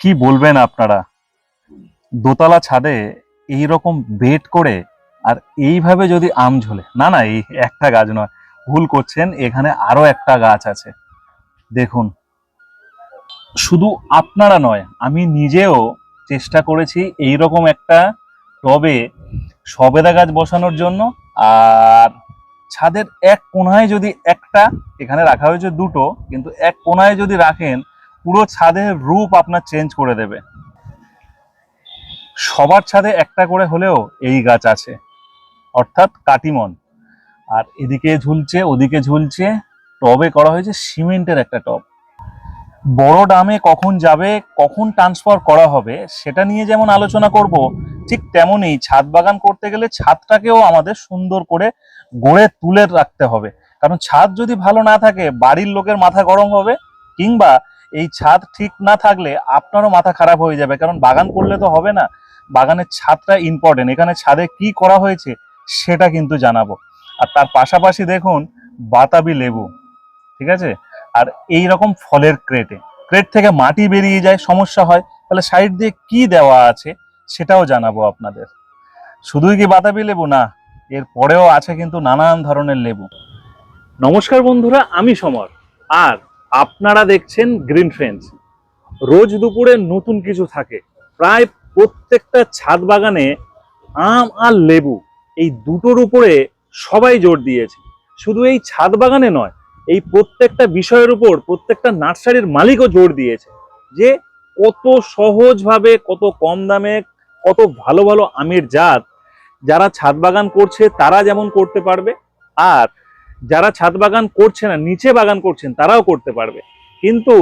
কি বলবেন আপনারা? দোতলা ছাদে এই রকম বেড করে আর এইভাবে যদি আম ঝোলে, না না, এই একটা গাছ নয়, ভুল করছেন, এখানে আরও একটা গাছ আছে। দেখুন, শুধু আপনারা নয়, আমি নিজেও চেষ্টা করেছি এই রকম একটা টবে সবেদা গাছ বসানোর জন্য, আর ছাদের এক কোনায় যদি একটা, এখানে রাখা হয়েছে দুটো, কিন্তু এক কোনায় যদি রাখেন পুরো ছাদের রূপ আপনার চেঞ্জ করে দেবে। সবার ছাদে একটা করে হলেও এই গাছ আছে, অর্থাৎ কাটিমন। আর এদিকে ঝুলছে, ওদিকে ঝুলছে, টবে করা হয়েছে সিমেন্টের একটা টব। বড় ডামে কখন যাবে, কখন ট্রান্সফার করা হবে, সেটা নিয়ে যেমন আলোচনা করব, ঠিক তেমনই ছাদ বাগান করতে গেলে ছাদটাকেও আমাদের সুন্দর করে গড়ে তুলে রাখতে হবে। কারণ ছাদ যদি ভালো না থাকে, বাড়ির লোকের মাথা গরম হবে, কিংবা এই ছাদ ঠিক না থাকলে আপনারও মাথা খারাপ হয়ে যাবে। কারণ বাগান করলে তো হবে না। বাগানের ছাদটা ইম্পর্টেন্ট এখানে ছাদে কি করা হয়েছে সেটা কিন্তু জানাব। আর তার পাশাপাশি দেখুন বাতাবি লেবু, ঠিক আছে? আর এই রকম ফলের ক্রেটে। ক্রেট থেকে মাটি বেরিয়ে যায়, সমস্যা হয়। তাহলে সাইড দিয়ে কি দেওয়া আছে সেটাও জানাব আপনাদের। শুধুই কি বাতাবি লেবু? না, এর পরেও আছে কিন্তু নানান ধরনের লেবু। নমস্কার বন্ধুরা, আমি সমর। আর আপনারা দেখছেন গ্রিন ফ্রেন্ডস রোজ দুপুরে নতুন কিছু থাকে। প্রায় প্রত্যেকটা ছাদ বাগানে আম আর লেবু এই দুটোর উপরে সবাই জোর দিয়েছে। শুধু এই ছাদ বাগানে নয়, এই প্রত্যেকটা বিষয়ের উপর প্রত্যেকটা নার্সারির মালিকও জোর দিয়েছে যে কত সহজভাবে, কত কম দামে, কত ভালো ভালো আমের জাত যারা ছাদ বাগান করছে তারা যেমন করতে পারবে, আর যারা ছাদ বাগান করছে না, নিচে বাগান করছেন, তারাও করতে পারবে। কিন্তু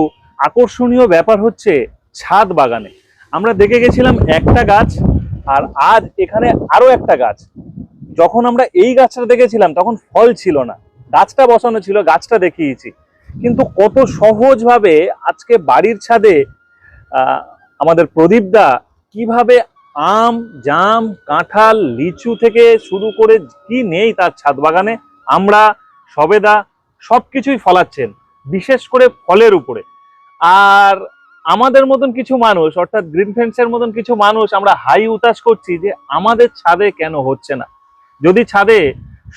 আকর্ষণীয় ব্যাপার হচ্ছে ছাদ বাগানে। আমরা দেখে গেছিলাম একটা গাছ, আর আজ এখানে আরও একটা গাছ। যখন আমরা এই গাছটা দেখেছিলাম, তখন ফল ছিল না। গাছটা বসানো ছিল, গাছটা দেখিয়েছি। কিন্তু কত সহজভাবে আজকে বাড়ির ছাদে আমাদের প্রদীপদা কীভাবে আম, জাম, কাঁঠাল, লিচু থেকে শুরু করে কি নেই তার ছাদ বাগানে, আমরা সবেদা সবকিছুই ফলাচ্ছেন, বিশেষ করে ফলের উপরে। আর আমাদের মতন কিছু মানুষ, অর্থাৎ গ্রিন ফ্রেন্ডসের মতন কিছু মানুষ আমরা হাই উতাস করছি যে আমাদের ছাদে কেন হচ্ছে না। যদি ছাদে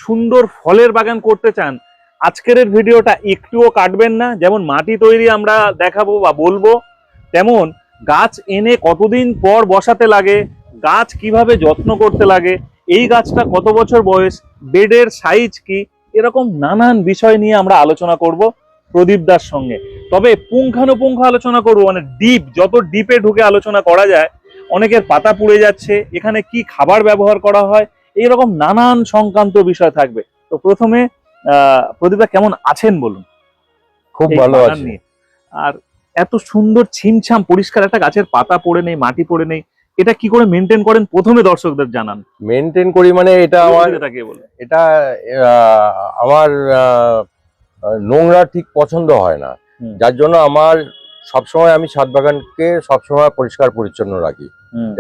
সুন্দর ফলের বাগান করতে চান, আজকের ভিডিওটা একটুও কাটবেন না। যেমন মাটি তৈরি আমরা দেখাবো বা বলব, তেমন গাছ এনে কতদিন পর বসাতে লাগে, গাছ কীভাবে যত্ন করতে লাগে, এই গাছটা কত বছর বয়স, বেডের সাইজ কি এরকম নানান বিষয় নিয়ে আমরা আলোচনা করব প্রদীপ দার সঙ্গে। তবে পুঙ্খানুপুঙ্খ আলোচনা করব মানে ডিপ যত ডিপে ঢুকে আলোচনা করা যায় অনেকের পাতা পুড়ে যাচ্ছে এখানে কি খাবার ব্যবহার করা হয় এইরকম নানান সংক্রান্ত বিষয় থাকবে। তো প্রথমে আহ প্রদীপদা কেমন আছেন বলুন? খুব ভালো বাগান আছে। নিয়ে। আর এত সুন্দর ছিমছাম পরিষ্কার একটা গাছের পাতা পড়ে নেই মাটি পড়ে নেই এটা কি করে মেনটেন করেন? প্রথমে দর্শকদের জানান। মেনটেন করি মানে এটা আমার এটা আমার নোংরা ঠিক পছন্দ হয় না। যার জন্য আমার সবসময় আমি ছাদ বাগানকে সবসময় পরিষ্কার পরিচ্ছন্ন রাখি।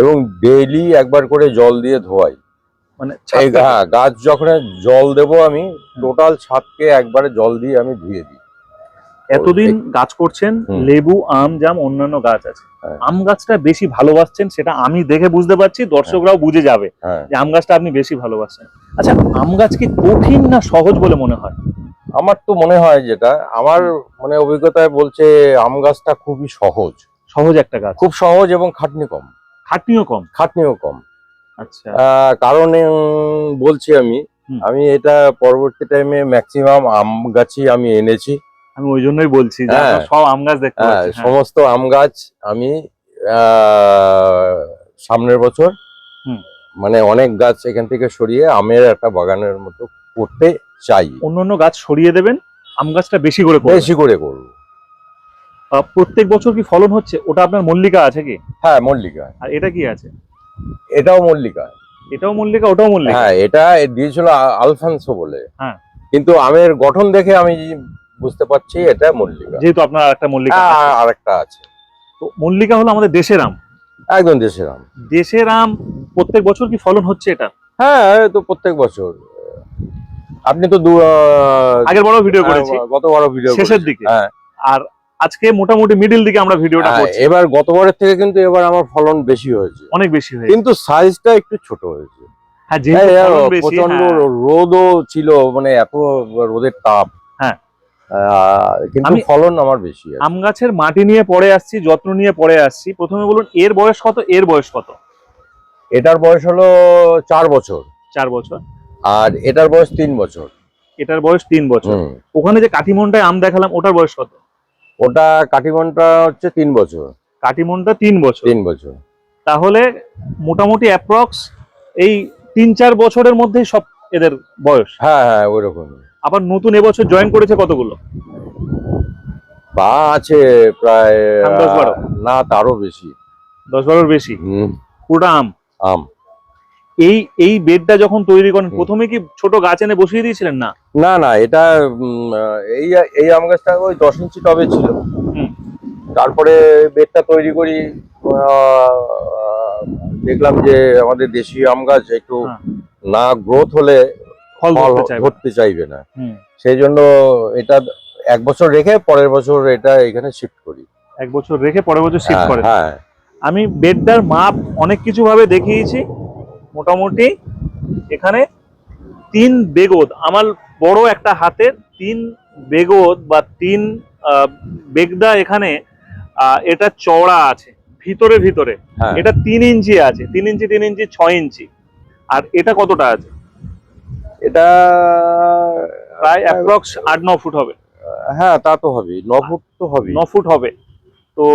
এবং ডেইলি একবার করে জল দিয়ে ধোয়াই। মানে হ্যাঁ গাছ যখন জল দেব আমি টোটাল ছাদকে একবারে জল দিয়ে আমি ধুয়ে দিই। এতদিন গাছ করছেন লেবু আম জাম অন্যান্য গাছ আছে। হ্যাঁ। আম গাছটা বেশি ভালোবাসছেন সেটা আমি দেখে বুঝতে পারছি দর্শকরাও বুঝে যাবে হ্যাঁ। যে আম গাছটা আপনি বেশি ভালোবাসেন। আচ্ছা আম গাছ কি কঠিন না সহজ বলে মনে হয়? আমার তো মনে হয় যেটা আমার মানে অভিজ্ঞতায় বলছে আম গাছটা খুবই সহজ। সহজ একটা গাছ। খুব সহজ এবং খাটনি কম। খাটনিও কম? খাটনিও কম। আচ্ছা। কারণ বলছি আমি আমি এটা পরবর্তী টাইমে ম্যাক্সিমাম আম গাছই আমি এনেছি। আমি ওই জন্যই বলছি হ্যাঁ। সব আম গাছ দেখতে হ্যাঁ, হ্যাঁ। সমস্ত আম গাছ আমি সামনের বছর মানে অনেক গাছ এখান থেকে সরিয়ে আমের একটা বাগানের মতো করতে চাই। অন্যান্য গাছ সরিয়ে দেবেন আম গাছটা বেশি করে। বেশি করে করব। প্রত্যেক বছর কি ফলন হচ্ছে? ওটা আপনার মল্লিকা আছে কি? হ্যাঁ মল্লিকা। আর এটা কি আছে? এটাও মল্লিকা। এটাও মল্লিকা ওটাও মল্লিকা? হ্যাঁ এটা দিয়েছিল আলফানসো বলে। হ্যাঁ। কিন্তু আমের গঠন দেখে আমি বুঝতে পারছি এটা মল্লিকা। যেহেতু আপনার একটা মল্লিকা। হ্যাঁ, আরেকটা আছে। তো মল্লিকা হলো আমাদের দেশের আম একদম দেশের আম দেশের আম প্রত্যেক বছর কি ফলন হচ্ছে এটা? হ্যাঁ তো প্রত্যেক বছর। আপনি তো আগের বড় ভিডিও করেছি। গত বড় ভিডিও শেষের দিকে। হ্যাঁ। আর আজকে মোটামুটি মিডিল দিকে আমরা ভিডিওটা হ্যাঁ, করছি। এবার গতবারের থেকে কিন্তু এবার আমার ফলন বেশি হয়েছে। অনেক বেশি হয়েছে। কিন্তু সাইজটা একটু ছোট হয়েছে। হ্যাঁ হ্যাঁ, প্রচণ্ড হ্যাঁ। রোদও ছিল মানে এত রোদের তাপ। হ্যাঁ। কিন্তু ফলন আমার বেশি আম গাছের মাটি নিয়ে পরে আসছি যত্ন নিয়ে পরে আসছি। প্রথমে বলুন এর বয়স কত? এর বয়স কত? এটার বয়স হলো চার বছর। চার বছর। আর এটার বয়স তিন বছর। এটার বয়স তিন বছর। ওখানে যে কাটিমনটায় আম দেখালাম ওটার বয়স কত? ওটা কাটিমনটা হচ্ছে তিন বছর। কাটিমনটা তিন বছর। তিন বছর। তাহলে মোটামুটি অ্যাপ্রক্স এই তিন চার বছরের মধ্যেই সব এদের বয়স। হ্যাঁ হ্যাঁ ওই রকম আবার নতুন এবছর জয়েন করেছে কতগুলো? বা আছে প্রায় দশ বারো? না তারও বেশি। দশ বারোর বেশি? পুরোটা আম? আম। এই এই বেডটা যখন তৈরি করেন প্রথমে কি ছোট গাছ এনে বসিয়ে দিয়েছিলেন না? না না এটা এই এই আম গাছটা ওই দশ ইঞ্চি টবে ছিল। হুম। তারপরে বেডটা তৈরি করি দেখলাম যে আমাদের দেশি আম গাছ একটু হ্যাঁ। না গ্রোথ হলে ফল ধরতে চাইবে না। সেই জন্য এটা এক বছর রেখে পরের বছর এটা এখানে শিফট করি। এক বছর রেখে পরের বছর শিফট হ্যাঁ, করে হ্যাঁ। আমি বেডটার মাপ অনেক কিছু ভাবে দেখিয়েছি। মোটামুটি এখানে তিন বেগদ আমার বড় একটা হাতের তিন বেগদ বা তিন বেগদা এখানে এটা চওড়া আছে ভিতরে ভিতরে। হ্যাঁ। এটা তিন ইঞ্চি আছে তিন ইঞ্চি তিন ইঞ্চি ছয় ইঞ্চি। আর এটা কতটা আছে? এটা প্রায় অ্যাপ্রক্স আট ন ফুট হবে। হ্যাঁ তা তো হবে ন ফুট তো হবে ন ফুট হবে। তো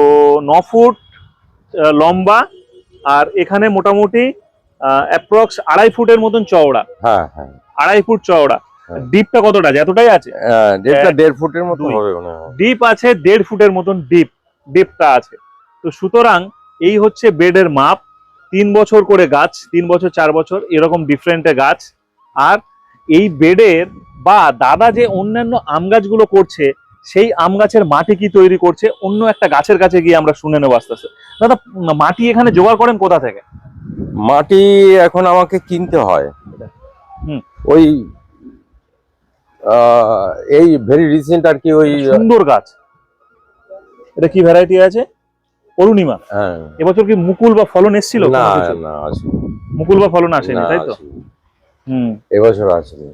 ন ফুট লম্বা আর এখানে মোটামুটি অ্যাপ্রক্স আড়াই ফুটের মতন চওড়া। হ্যাঁ হ্যাঁ। আড়াই ফুট চওড়া। হ্যাঁ। ডিপটা কতটা? আছে এতটাই আছে? হ্যাঁ, দেড়টা এক, দেড় ফুটের মতো দুই। হবে ডিপ আছে দেড় ফুটের মতন ডিপ ডিপটা আছে। তো সুতরাং এই হচ্ছে বেডের মাপ। তিন বছর করে গাছ তিন বছর চার বছর এরকম ডিফারেন্টে গাছ। আর এই বেডের বা দাদা যে অন্যান্য আম গাছগুলো করছে সেই আম গাছের মাটি কি তৈরি করছে অন্য একটা গাছের কাছে গিয়ে আমরা শুনে নেব আস্তে আস্তে। দাদা মাটি এখানে জোগাড় করেন কোথা থেকে? মাটি এখন আমাকে কিনতে হয়। হুম। ওই এই ভেরি রিসেন্ট আর কি ওই সুন্দর গাছ। এটা কি ভ্যারাইটি আছে? অরুণিমা। হ্যাঁ, এবছর কি মুকুল বা ফলন এসেছিল না না মুকুল বা ফলন আসেনি তাই তো? এবছর আসেনি।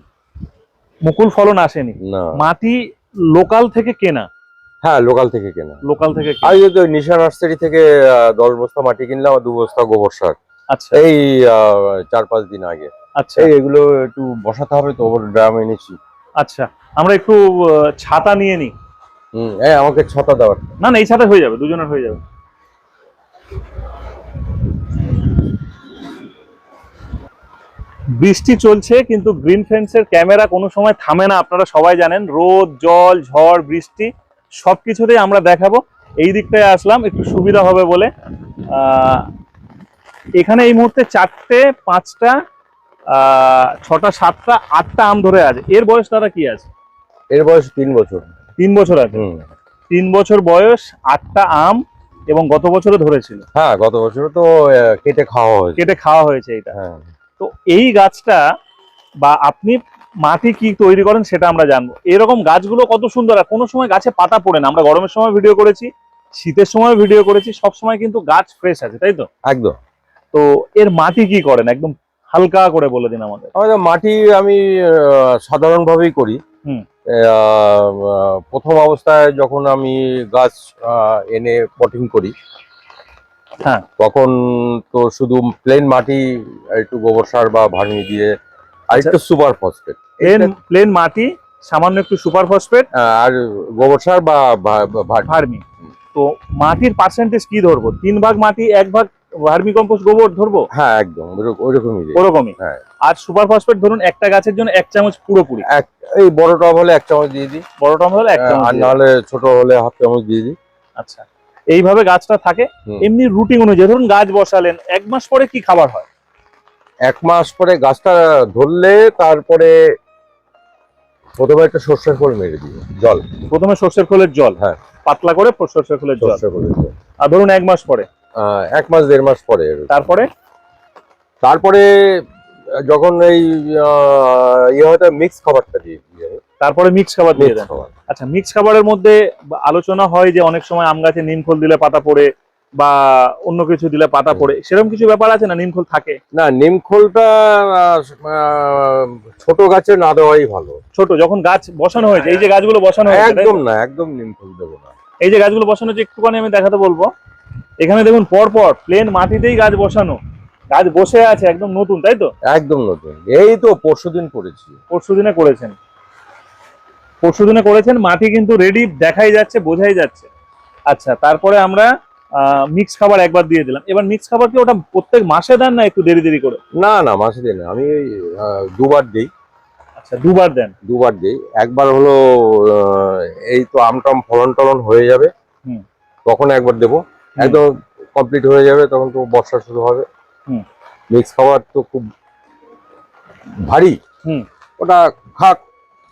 মুকুল ফলন আসেনি। না। মাটি লোকাল থেকে কেনা? হ্যাঁ লোকাল থেকে কেনা। লোকাল থেকে। আগে তো নিশা নার্সারি থেকে দশ বস্তা মাটি কিনলাম আর দু বস্তা গোবর সার। আচ্ছা। এই চার পাঁচ দিন আগে। আচ্ছা। এগুলো একটু বসাতে হবে তো ওর ড্রাম এনেছি। আচ্ছা। আমরা একটু ছাতা নিয়ে নিই হুম এই আমাকে ছাতা দেওয়ার। না না এই ছাতা হয়ে যাবে দুজনের হয়ে যাবে। বৃষ্টি চলছে কিন্তু গ্রিন ফ্রেন্ডসের ক্যামেরা কোনো সময় থামে না। আপনারা সবাই জানেন রোদ জল ঝড় বৃষ্টি সবকিছুতেই আমরা দেখাবো। এই দিকটায় আসলাম একটু সুবিধা হবে বলে। এখানে এই মুহূর্তে চারটে পাঁচটা ছটা সাতটা আটটা আম ধরে আছে। এর বয়স দাদা কি আছে? এর বয়স তিন বছর। তিন বছর আছে? তিন বছর বয়স আটটা আম এবং গত বছরও ধরেছিল। হ্যাঁ গত বছর তো কেটে খাওয়া হয়েছে। কেটে খাওয়া হয়েছে এটা। হ্যাঁ। তো এই গাছটা বা আপনি মাটি কি তৈরি করেন সেটা আমরা জানব। এরকম গাছগুলো কত সুন্দর আর কোনো সময় গাছে পাতা পড়ে না। আমরা গরমের সময় ভিডিও করেছি শীতের সময় ভিডিও করেছি সব সময় কিন্তু গাছ ফ্রেশ আছে তাই তো? একদম। তো এর মাটি কি করেন? একদম হালকা করে বলে দিন আমাদের। আমাদের মাটি আমি সাধারণভাবেই করি। প্রথম অবস্থায় যখন আমি গাছ এনে পটিং করি হ্যাঁ। তখন তো শুধু প্লেন মাটি একটু গোবর সার বা ভার্মি দিয়ে আর একটু সুপার ফসফেট প্লেন প্লেন মাটি সামান্য একটু সুপার ফসফেট আর গোবর সার বা ভার্মি। তো মাটির পার্সেন্টেজ কি ধরবো? তিন ভাগ মাটি এক ভাগ ভার্মি কম্পোস্ট গোবর ধরবো? হ্যাঁ একদম। ওইরকমই ওরকমই? হ্যাঁ। আর সুপার ফসফেট ধরুন একটা গাছের জন্য এক চামচ পুরোপুরি। এক এই বড় টব হলে এক চামচ দিয়ে দিই। বড় টম হলে এক চামচ আর নাহলে ছোট হলে হাফ চামচ দিয়ে দিই। আচ্ছা। এইভাবে গাছটা থাকে এমনি রুটিন অনুযায়ী। ধরুন গাছ বসালেন এক মাস পরে কি খাবার হয়? এক মাস পরে গাছটা ধরলে তারপরে প্রথমে একটা সর্ষের খোল মেরে দিই জল। প্রথমে সর্ষের খোলের জল? হ্যাঁ। পাতলা করে সর্ষের খোলের জল। আর ধরুন এক মাস পরে? এক মাস দেড় মাস পরে তারপরে? তারপরে যখন এই ইয়ে হয়তো মিক্স খাবারটা দিই দিয়ে তারপরে মিক্স খাবার দিয়ে দেন। আচ্ছা মিক্স খাবারের মধ্যে আলোচনা হয় যে অনেক সময় আম গাছে নিমখোল দিলে পাতা পড়ে বা অন্য কিছু দিলে পাতা পড়ে সেরকম কিছু ব্যাপার আছে না? নিমখোল থাকে? না নিমখোলটা ছোট গাছে না দেওয়াই ভালো। ছোট যখন গাছ বসানো হয়েছে এই যে গাছগুলো বসানো হয়েছে একদম না একদম নিমখোল দেবো না। এই যে গাছগুলো বসানো হচ্ছে একটুখানি আমি দেখাতে বলব। এখানে দেখুন পর পর প্লেন মাটিতেই গাছ বসানো। গাছ বসে আছে একদম নতুন তাই তো? একদম নতুন। এই তো পরশুদিন করেছি পরশু দিনে করেছেন। পরশু দিনে করেছেন মাটি কিন্তু রেডি দেখাই যাচ্ছে বোঝাই যাচ্ছে। আচ্ছা তারপরে আমরা মিক্স খাবার একবার দিয়ে দিলাম। এবার মিক্স খাবার কি ওটা প্রত্যেক মাসে দেন না একটু দেরি দেরি করে? না না মাসে দিন না। আমি দুবার দিই। আচ্ছা দুবার দেন। দুবার দিই। একবার হলো এই তো আমটাম ফলন টলন হয়ে যাবে। হুম। তখন একবার দেবো। একদম কমপ্লিট হয়ে যাবে তখন তো বর্ষা শুরু হবে। হুম। মিক্স খাবার তো খুব ভারী। হুম। ওটা খাক।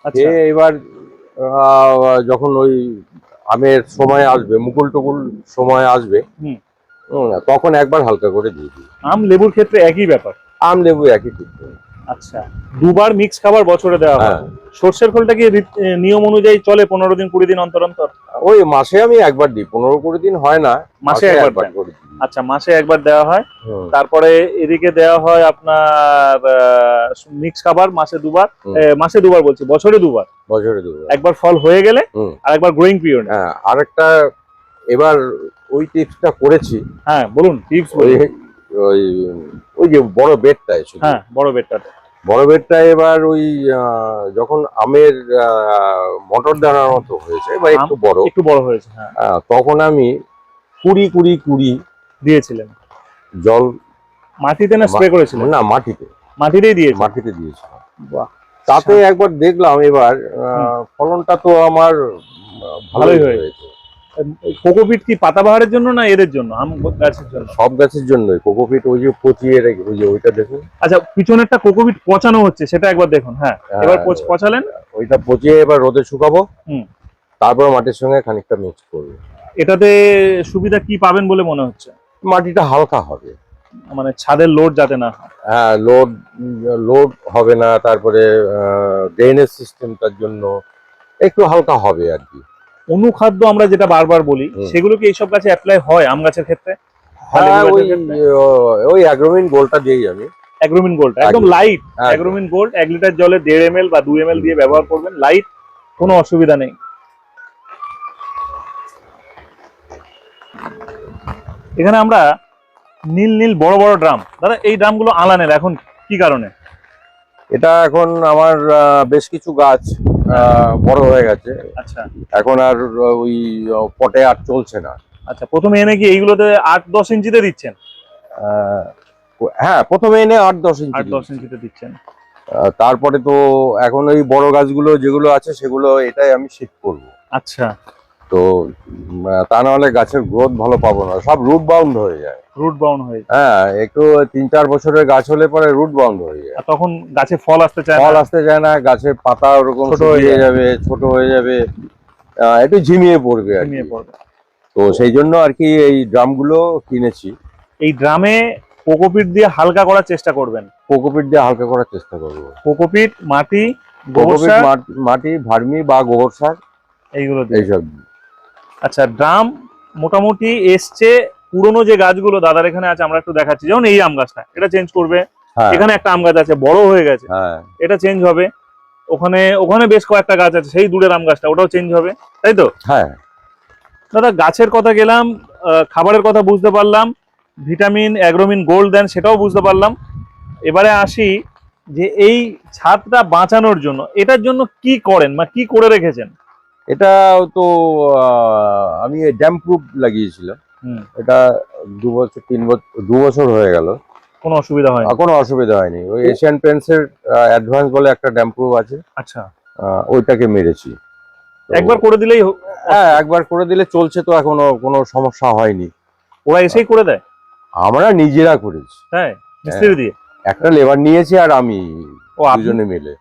আচ্ছা। এবার যখন ওই আমের সময় আসবে মুকুল টুকুল সময় আসবে তখন একবার হালকা করে দিয়ে দিই। আম লেবুর ক্ষেত্রে একই ব্যাপার? আম লেবু একই ক্ষেত্রে। আচ্ছা। দুবার মিক্স খাবার বছরে দেওয়া হয়। হ্যাঁ। সর্ষের খোলটা কি নিয়ম অনুযায়ী চলে পনেরো দিন কুড়ি দিন অন্তর অন্তর? ওই মাসে আমি একবার দিই পনেরো কুড়ি দিন হয় না মাসে একবার। করে দিই। আচ্ছা মাসে একবার দেওয়া হয়। তারপরে এদিকে দেওয়া হয় আপনার মিক্স খাবার মাসে দুবার। মাসে দুবার বলছি বছরে দুবার। বছরে দুবার। একবার ফল হয়ে গেলে আর একবার গ্রোয়িং পিরিয়ড হ্যাঁ আরেকটা এবার ওই টিপসটা করেছি। হ্যাঁ বলুন টিপস ওই ওই ওই যে বড় বেডটা শুধু। হ্যাঁ বড় বেডটাতে। বড় বেডটা এবার ওই যখন আমের মটর দানার মতো হয়েছে বা একটু বড়। একটু বড় হয়েছে হ্যাঁ। তখন আমি কুড়ি কুড়ি কুড়ি দিয়েছিলেন। জল মাটিতে না স্প্রে করেছিলেন? না মাটিতে। মাটিতেই দিয়েছে মাটিতে দিয়েছিলাম। বাহ। তাতে একবার দেখলাম এবার ফলনটা তো আমার ভালোই হয়েছে। কোকোপিট কি পাতাবাহারের জন্য না এদের জন্য? আম গাছের জন্য? সব গাছের জন্যই। কোকোপিট ওই যে পচিয়ে রেখে ওই যে ওইটা দেখুন। আচ্ছা পিছনেরটা কোকোপিট পচানো হচ্ছে সেটা একবার দেখুন হ্যাঁ। হ্যাঁ, এবার পচালেন? ওইটা পচিয়ে এবার রোদে শুকাবো। হুম। তারপর মাটির সঙ্গে খানিকটা মিক্স করব। এটাতে সুবিধা কি পাবেন বলে মনে হচ্ছে? মাটিটা হালকা হবে। মানে ছাদের লোড যাতে না হয়। লোড লোড হবে না তারপরে ড্রেনেজ সিস্টেমটার জন্য একটু হালকা হবে আর কি। অনুখাদ্য আমরা যেটা বারবার বলি সেগুলো কি এইসব গাছে অ্যাপ্লাই হয় আম গাছের ক্ষেত্রে? হ্যাঁ ওই ওই অ্যাগ্রোমিন গোলটা দিই আমি। অ্যাগ্রোমিন গোল্ড একদম। লাইট। অ্যাগ্রোমিন গোল্ড এক লিটার জলে দেড় এম বা দুই এম দিয়ে ব্যবহার করবেন লাইট কোনো অসুবিধা নেই। এখানে আমরা নীল নীল বড় বড় ড্রাম। দাদা এই ড্রামগুলো আলানের এখন কি কারণে? এটা এখন আমার বেশ কিছু গাছ বড় হয়ে গেছে। আচ্ছা। এখন আর ওই পটে আর চলছে না। আচ্ছা প্রথমে এনে কি এইগুলোতে আট দশ ইঞ্চিতে দিচ্ছেন? হ্যাঁ প্রথমে এনে আট দশ ইঞ্চি আট দশ ইঞ্চিতে দিচ্ছেন। তারপরে তো এখন ওই বড় গাছগুলো যেগুলো আছে সেগুলো এটাই আমি শিফট করব। আচ্ছা। তো তা নাহলে গাছের গ্রোথ ভালো পাবো না। সব রুট বাউন্ড হয়ে যায়। রুট বাউন্ড হয়ে যায়। হ্যাঁ একটু তিন চার বছরের গাছ হলে পরে রুট বাউন্ড হয়ে যায়। তখন গাছে ফল আসতে চায় ফল আসতে চায় না গাছের পাতা ওরকম ছোট হয়ে যাবে ছোট হয়ে যাবে। একটু ঝিমিয়ে পড়বে আর তো সেই জন্য আর কি এই ড্রামগুলো কিনেছি। এই ড্রামে কোকোপিট দিয়ে হালকা করার চেষ্টা করবেন? কোকোপিট দিয়ে হালকা করার চেষ্টা করব। কোকোপিট মাটি গোবর মাটি- ভার্মি বা গোবর সার এইগুলো দিয়ে। এইসব আচ্ছা ড্রাম মোটামুটি এসছে পুরনো যে গাছগুলো দাদার এখানে আছে আমরা একটু দেখাচ্ছি। যেমন এই আম গাছটা এটা চেঞ্জ করবে। হ্যাঁ। এখানে একটা আম গাছ আছে বড় হয়ে গেছে। হ্যাঁ। এটা চেঞ্জ হবে। ওখানে ওখানে বেশ কয়েকটা গাছ আছে সেই দূরের আম গাছটা ওটাও চেঞ্জ হবে। তাই তো? হ্যাঁ। দাদা গাছের কথা গেলাম আহ, খাবারের কথা বুঝতে পারলাম ভিটামিন অ্যাগ্রোমিন গোল্ড দেন সেটাও বুঝতে পারলাম। এবারে আসি যে এই ছাদটা বাঁচানোর জন্য এটার জন্য কি করেন বা কি করে রেখেছেন? এটা তো আমি ড্যাম প্রুফ লাগিয়েছিলাম। এটা দু বছর তিন বছর দু বছর হয়ে গেল। কোনো অসুবিধা হয় কোনো অসুবিধা হয়নি। ওই এশিয়ান পেন্টসের অ্যাডভান্স বলে একটা ড্যাম প্রুফ আছে। আচ্ছা। ওইটাকে মেরেছি। একবার করে দিলেই হ্যাঁ একবার করে দিলে চলছে তো এখনও কোনো সমস্যা হয়নি। ওরা এসেই করে দেয়? আমরা নিজেরা করেছি। হ্যাঁ মিস্ত্রি দিয়ে। একটা লেবার নিয়েছি আর আমি ও দুজনে মিলে।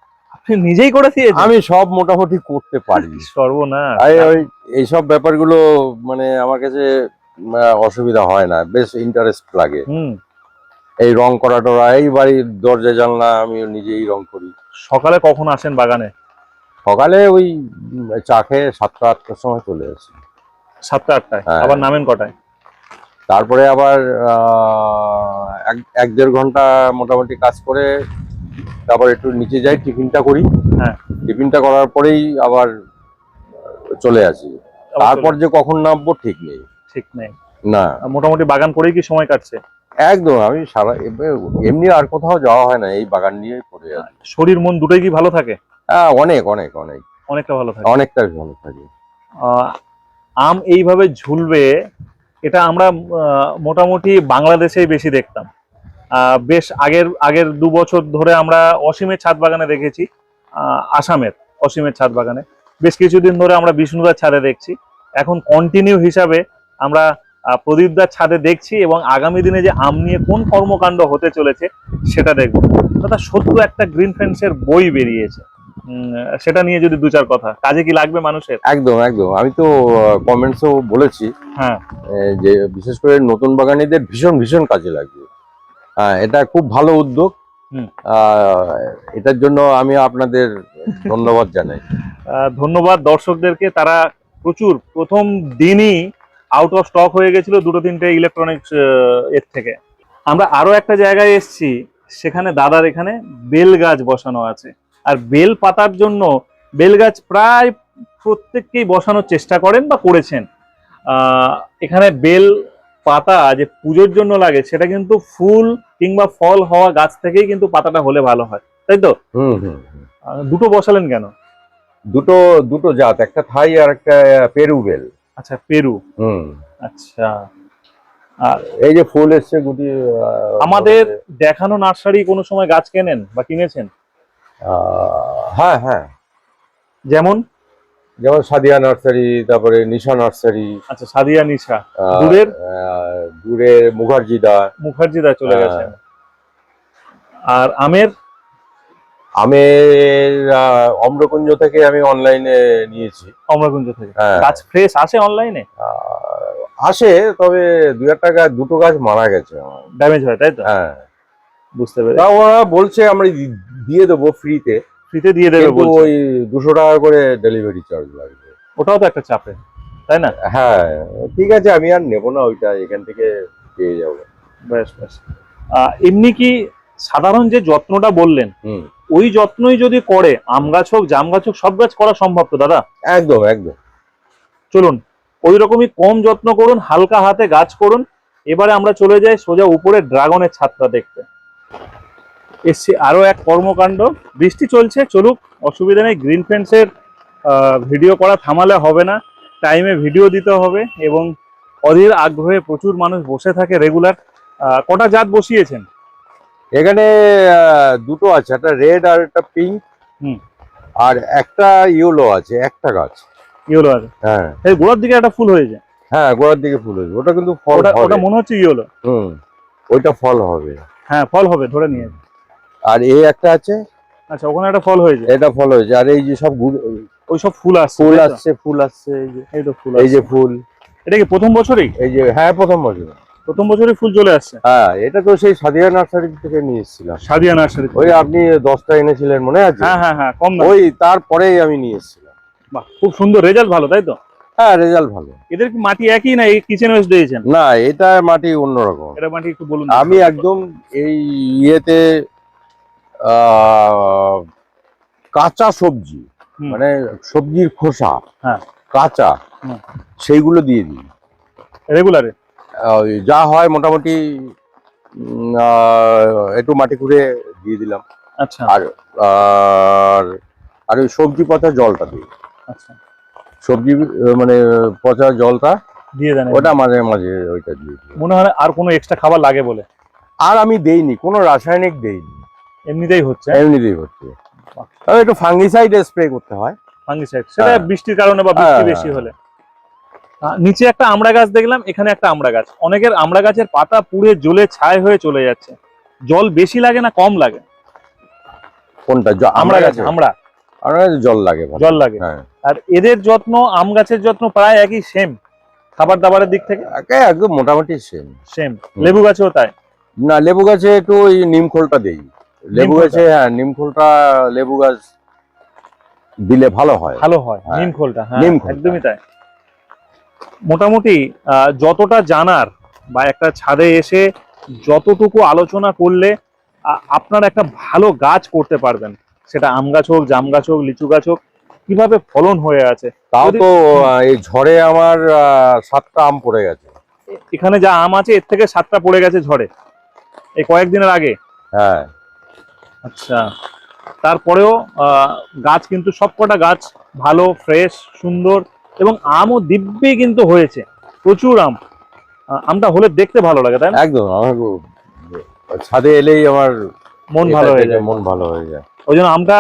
নিজেই করে দিয়েছেন আমি সব মোটামুটি করতে পারি। সর্বনাশ। আই ওই এইসব ব্যাপারগুলো মানে আমার কাছে অসুবিধা হয় না বেশ ইন্টারেস্ট লাগে। হুম। এই রং করা টরা এই বাড়ির দরজা জানলা আমি নিজেই রং করি। সকালে কখন আসেন বাগানে? সকালে ওই চা খেয়ে সাতটা আটটার সময় চলে আসি। সাতটা আটটায়? হ্যাঁ। আবার নামেন কটায়? তারপরে আবার এক দেড় ঘণ্টা মোটামুটি কাজ করে তারপর একটু নিচে যাই টিফিনটা করি। হ্যাঁ। টিফিনটা করার পরেই আবার চলে আসি। তারপর যে কখন নামবো ঠিক নেই। ঠিক নেই। না। মোটামুটি বাগান করেই কি সময় কাটছে? একদম আমি সারা এমনি- আর কোথাও যাওয়া হয় না এই বাগান নিয়েই পড়ে আছি। শরীর মন দুটোই কি ভালো থাকে? হ্যাঁ অনেক অনেক অনেক। অনেকটা ভালো থাকে? অনেকটা ভালো থাকে। আম এইভাবে ঝুলবে এটা আমরা মোটামুটি বাংলাদেশেই বেশি দেখতাম। বেশ আগের আগের দু বছর ধরে আমরা অসীমের ছাদ বাগানে দেখেছি আসামের অসীমের ছাদ বাগানে। বেশ কিছুদিন ধরে আমরা বিষ্ণুদার ছাদে দেখছি। এখন কন্টিনিউ হিসাবে আমরা প্রদীপদার ছাদে দেখছি এবং আগামী দিনে যে আম নিয়ে কোন কর্মকাণ্ড হতে চলেছে সেটা দেখব। দাদা সত্য একটা গ্রিন ফেন্সের বই বেরিয়েছে। সেটা নিয়ে যদি দু চার কথা কাজে কি লাগবে মানুষের? একদম একদম। আমি তো কমেন্টসও বলেছি হ্যাঁ। যে বিশেষ করে নতুন বাগানীদের ভীষণ ভীষণ কাজে লাগবে। এটা খুব ভালো উদ্যোগ। এটার জন্য আমি আপনাদের ধন্যবাদ জানাই। ধন্যবাদ দর্শকদেরকে। তারা প্রচুর প্রথম দিনই আউট অফ স্টক হয়ে গেছিল দুটো তিনটে ইলেকট্রনিক্স এর থেকে। আমরা আরও একটা জায়গায় এসেছি সেখানে দাদার এখানে বেল গাছ বসানো আছে। আর বেল পাতার জন্য বেল গাছ প্রায় প্রত্যেককেই বসানোর চেষ্টা করেন বা করেছেন। এখানে বেল পাতা যে পুজোর জন্য লাগে সেটা কিন্তু ফুল কিংবা ফল হওয়া গাছ থেকেই কিন্তু পাতাটা হলে ভালো হয়। তাই তো? দুটো বসালেন কেন? দুটো দুটো জাত একটা থাই আর একটা পেরু বেল। আচ্ছা পেরু। হুম। আচ্ছা। আর এই যে ফুল এসছে গুটি আমাদের দেখানো নার্সারি কোনো সময় গাছ কেনেন বা কিনেছেন? হ্যাঁ হ্যাঁ। যেমন? যেমন সাদিয়া নার্সারি তারপরে নিশা নার্সারি আচ্ছা সাদিয়া নিশা। দূরের? দূরের মুখার্জিদা। মুখার্জিদা চলে গেছে। আর আমের? আমের অম্রকুঞ্জ থেকে আমি অনলাইনে নিয়েছি। অমরাকুঞ্জ থেকে। হ্যাঁ। গাছ ফ্রেশ আসে অনলাইনে? আসে তবে দু একটা গাছ দুটো গাছ মারা গেছে আমার। ড্যামেজ হয় তাই তো? হ্যাঁ। বুঝতে পেরে তা ওরা বলছে আমরা দিয়ে দেবো ফ্রিতে ফ্রিতে দিয়ে দেবে বলছে। ওই দুশো টাকা করে ডেলিভারি চার্জ লাগবে। ওটাও তো একটা চাপে তাই না? হ্যাঁ ঠিক আছে আমি আর নেব না ওইটা এখান থেকে পেয়ে যাব। বেশ বেশ এমনি কি সাধারণ যে যত্নটা বললেন ওই যত্নই যদি করে আম গাছ হোক জাম গাছ হোক সব গাছ করা সম্ভব তো দাদা? একদম একদম। চলুন ওই রকমই কম যত্ন করুন হালকা হাতে গাছ করুন এবারে আমরা চলে যাই সোজা উপরে ড্রাগনের ছাদটা দেখতে। এসছি আরও এক কর্মকাণ্ড। বৃষ্টি চলছে চলুক অসুবিধা নেই। গ্রিন ফেন্সের ভিডিও করা থামালে হবে না। টাইমে ভিডিও দিতে হবে এবং অধীর আগ্রহে প্রচুর মানুষ বসে থাকে রেগুলার কটা জাত বসিয়েছেন? এখানে দুটো আছে একটা রেড আর একটা পিঙ্ক হুম। আর একটা ইয়েলো আছে একটা গাছ। ইয়েলো আছে। হ্যাঁ। এই গোড়ার দিকে একটা ফুল হয়েছে। হ্যাঁ গোড়ার দিকে ফুল হয়েছে। ওটা কিন্তু ফল ওটা ওটা মনে হচ্ছে ইয়েলো হুম ওইটা ফল হবে। হ্যাঁ ফল হবে ধরে নিয়ে। আর এই একটা আছে আচ্ছা ওখানে একটা ফল হয়েছে? এটা ফল হয়েছে। আর এই যে সব ওই সব ফুল আসছে ফুল আসছে ফুল আসছে এই যে এই তো ফুল এই যে ফুল। এটা কি প্রথম বছরই? এই যে হ্যাঁ প্রথম বছর প্রথম বছরই ফুল চলে আসছে? হ্যাঁ এটা তো সেই সাদিয়া নার্সারি থেকে নিয়ে এসেছিলাম। সাদিয়া নার্সারি ওই আপনি দশটা এনেছিলেন মনে আছে? হ্যাঁ হ্যাঁ হ্যাঁ কম ওই তারপরেই আমি নিয়ে এসেছিলাম। বাহ খুব সুন্দর রেজাল্ট ভালো তাই তো? হ্যাঁ রেজাল্ট ভালো। এদের কি মাটি একই না এই কিচেন ওয়েস্ট দিয়েছেন? না এটা মাটি অন্যরকম। এটা মাটি একটু বলুন। আমি একদম এই ইয়েতে কাঁচা সবজি মানে সবজির খোসা হ্যাঁ। কাঁচা সেইগুলো দিয়ে দিই রেগুলারে? যা হয় মোটামুটি একটু মাটি খুঁড়ে দিয়ে দিলাম। আচ্ছা। আর আর আর ওই সবজি পচা জলটা দিই আচ্ছা। সবজি মানে পচা জলটা দিয়ে দেন। ওটা মাঝে মাঝে ওইটা দিয়ে মনে হয় আর কোনো এক্সট্রা খাবার লাগে বলে। আর আমি দেইনি কোনো রাসায়নিক দেইনি। এমনিতেই হচ্ছে। এমনিতেই হচ্ছে। তবে একটু ফাঙ্গিসাইড স্প্রে করতে হয়। ফাঙ্গিসাইড সেটা হ্যাঁ। বৃষ্টির কারণে বা বৃষ্টি হ্যাঁ। বেশি হলে। নিচে একটা আমড়া গাছ দেখলাম এখানে একটা আমড়া গাছ। অনেকের আমড়া গাছের পাতা পুড়ে জ্বলে ছাই হয়ে চলে যাচ্ছে। জল বেশি লাগে না কম লাগে? কোনটা? আমড়া গাছ? আমড়া আমরা জল লাগে। জল লাগে। হ্যাঁ। আর এদের যত্ন আম গাছের যত্ন প্রায় একই সেম খাবার দাবারের দিক থেকে? একদম মোটামুটি সেম সেম লেবু গাছেও তাই? না লেবু গাছে একটু ওই নিম খোলটা দেই। লেবু গাছে হ্যাঁ নিম খোলটা লেবু গাছ দিলে ভালো হয়। ভালো হয় হ্যাঁ। নিম খোলটা হ্যাঁ। একদমই তাই। মোটামুটি যতটা জানার বা একটা ছাদে এসে যতটুকু আলোচনা করলে আপনার একটা ভালো গাছ করতে পারবেন। সেটা আম গাছ হোক জাম গাছ হোক লিচু গাছ হোক কীভাবে ফলন হয়ে আছে? তাও তো এই ঝড়ে আমার সাতটা আম পড়ে গেছে। এখানে যা আম আছে এর থেকে সাতটা পড়ে গেছে ঝড়ে। এই কয়েকদিনের আগে। হ্যাঁ। আচ্ছা। তারপরেও গাছ কিন্তু সবকটা গাছ ভালো ফ্রেশ সুন্দর এবং আমও দিব্যি কিন্তু হয়েছে। প্রচুর আম। আমটা হলে দেখতে ভালো লাগে তাই না? একদম আমার ছাদে এলেই আমার মন ভালো হয়ে যায়। মন ভালো হয়ে যায়। ওই জন্য আমটা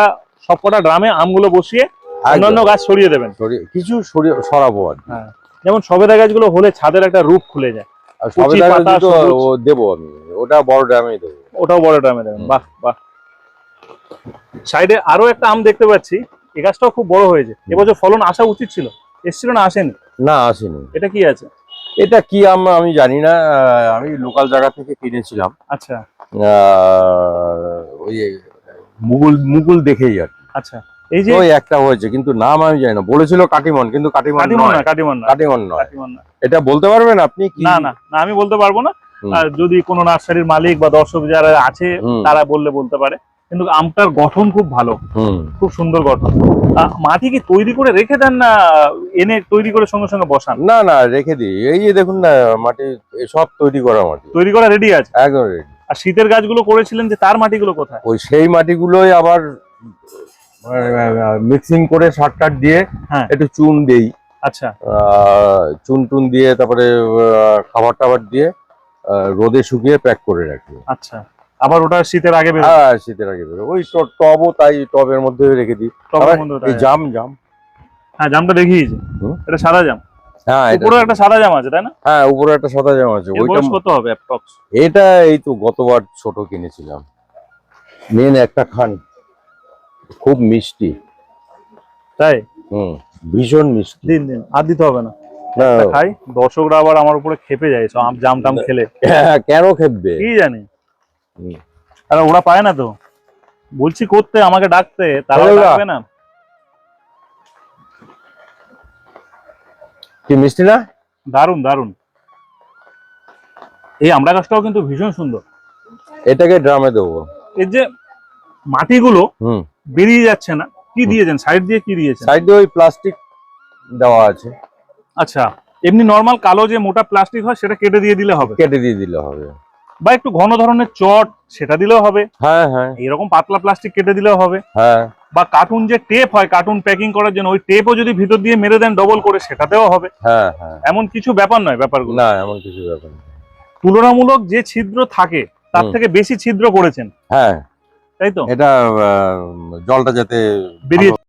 সবকটা ড্রামে আমগুলো বসিয়ে অন্যান্য গাছ সরিয়ে দেবেন। কিছু সরিয়ে সরাবো আর যেমন সবেদা গাছগুলো হলে ছাদের একটা রূপ খুলে যায়। আর সবেদা গাছ দেবো আমি ওটা বড় ড্রামেই দেবো। ওটাও বড় ড্রামে দেবেন বাহ বাহ। সাইডে আরও একটা আম দেখতে পাচ্ছি। এই গাছটাও খুব বড় হয়েছে। এবছর ফলন আসা উচিত ছিল। এসছিল না আসেনি? না আসেনি। এটা কি আছে? এটা কি আম আমি জানি না। আমি লোকাল জায়গা থেকে কিনেছিলাম। আচ্ছা। ওই মুগুল মুগুল দেখেই আর। আচ্ছা। এই যে ওই একটা হয়েছে কিন্তু নাম আমি জানি না। বলেছিল কাটিমন কিন্তু কাটিমন কাটিমন নয়। না কাটিমন না। কাটিমন না। এটা বলতে পারবেন আপনি কি? না না আমি বলতে পারব না। আর যদি কোনো নার্সারির মালিক বা দর্শক যারা আছে তারা বললে বলতে পারে। কিন্তু আমটার গঠন খুব ভালো। খুব সুন্দর গঠন। মাটি কি তৈরি করে রেখে দেন না এনে তৈরি করে সঙ্গে সঙ্গে বসান? না না রেখে দিই। এই যে দেখুন না মাটি সব তৈরি করা মাটি। তৈরি করা রেডি আছে? একদম ready। আর শীতের গাছগুলো করেছিলেন যে তার মাটিগুলো কোথায়? ওই সেই মাটিগুলোই আবার মিক্সিং করে সার টার দিয়ে হ্যাঁ। একটু চুন দেই। আচ্ছা। চুন টুন দিয়ে তারপরে খাবার টাবার দিয়ে রোদে শুকিয়ে প্যাক করে রাখি। আচ্ছা। আবার ওটা শীতের আগে বের হ্যাঁ শীতের আগে বেরো ওই টবও তাই টবের মধ্যে রেখে দিই। এই জাম জাম। হ্যাঁ জামটা দেখিয়েছি। এটা সাদা জাম। হ্যাঁ উপরে একটা সাদা জাম আছে তাই না? হ্যাঁ উপরে একটা সাদা জাম আছে। ওইটা কত হবে অ্যাপ্রক্স এটা এই তো গতবার ছোট কিনেছিলাম। নিন একটা খান। খুব মিষ্টি। তাই? হুম ভীষণ মিষ্টি। দিন দিন। আর দিতে হবে না। খাই। দর্শকরা আবার আমার উপরে খেপে যায় সব জাম টাম খেলে। কেন খেপবে? কি জানি? আরে ওরা পায় না তো। বলছি করতে আমাকে ডাকতে তারা। ডাকবে না। কি মিষ্টি না? দারুণ দারুণ এই আমড়া গাছটাও কিন্তু ভীষণ সুন্দর। এটাকে ড্রামে দেবো। এর যে মাটিগুলো বেরিয়ে যাচ্ছে না কি দিয়েছেন? সাইড দিয়ে কি দিয়েছেন? সাইডে ওই প্লাস্টিক দেওয়া আছে। আচ্ছা এমনি নর্মাল কালো যে মোটা প্লাস্টিক হয় সেটা কেটে দিয়ে দিলে হবে। কেটে দিয়ে দিলে হবে। বা একটু ঘন ধরনের চট সেটা দিলেও হবে। হ্যাঁ হ্যাঁ। এরকম পাতলা প্লাস্টিক কেটে দিলেও হবে। হ্যাঁ। বা কার্টুন যে টেপ হয় কার্টুন প্যাকিং করার জন্য ওই টেপও যদি ভিতর দিয়ে মেরে দেন ডবল করে সেটাতেও হবে। হ্যাঁ হ্যাঁ। এমন কিছু ব্যাপার নয় ব্যাপারগুলো। না এমন কিছু ব্যাপার। তুলনামূলক যে ছিদ্র থাকে তার থেকে বেশি ছিদ্র করেছেন। হ্যাঁ। তাই তো? এটা জলটা যাতে বেরিয়ে